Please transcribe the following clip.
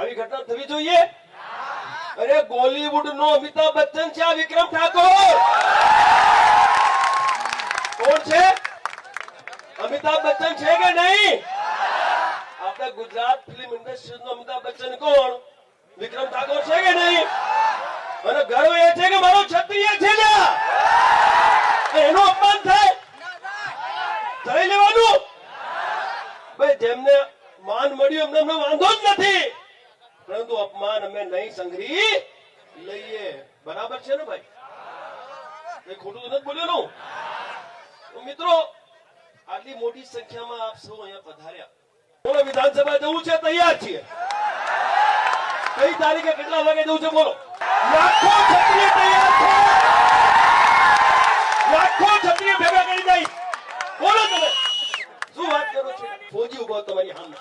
આવી ઘટના થવી જોઈએ? અરે બોલીવુડ નો અમિતાભ બચ્ચન છે આ વિક્રમ ઠાકોર. કોણ છે? અમિતાભ બચ્ચન છે કે નહીં? આપણા ગુજરાત ફિલ્મ ઇન્ડસ્ટ્રી નો અમિતાભ બચ્ચન કોણ? વિક્રમ ઠાકોર છે કે નહીં? અને ગર્વ એ છે કે મારો ક્ષત્રિય છે ને? એનું અપમાન થાય? થઈ લેવાનું? ભાઈ, જેમને માન મળ્યું એમને વાંધો જ નથી. પરંતુ અપમાન અમે નહીં સંઘરી લઈએ. બરાબર છે ને ભાઈ? ખોટું નથી બોલ્યો મિત્રો, આટલી મોટી સંખ્યામાં આપ સૌ અહીંયા પધાર્યા. વિધાનસભા જવું છે? તૈયાર છીએ. કઈ તારીખે કેટલા વાગે જવું છે બોલો? લાખો છત્રી તૈયાર છે. લાખો છત્રી ભેગા કરી જાય બોલો તમે. શું વાત કરો છો? ફોજી ઊભો તમારી સામે.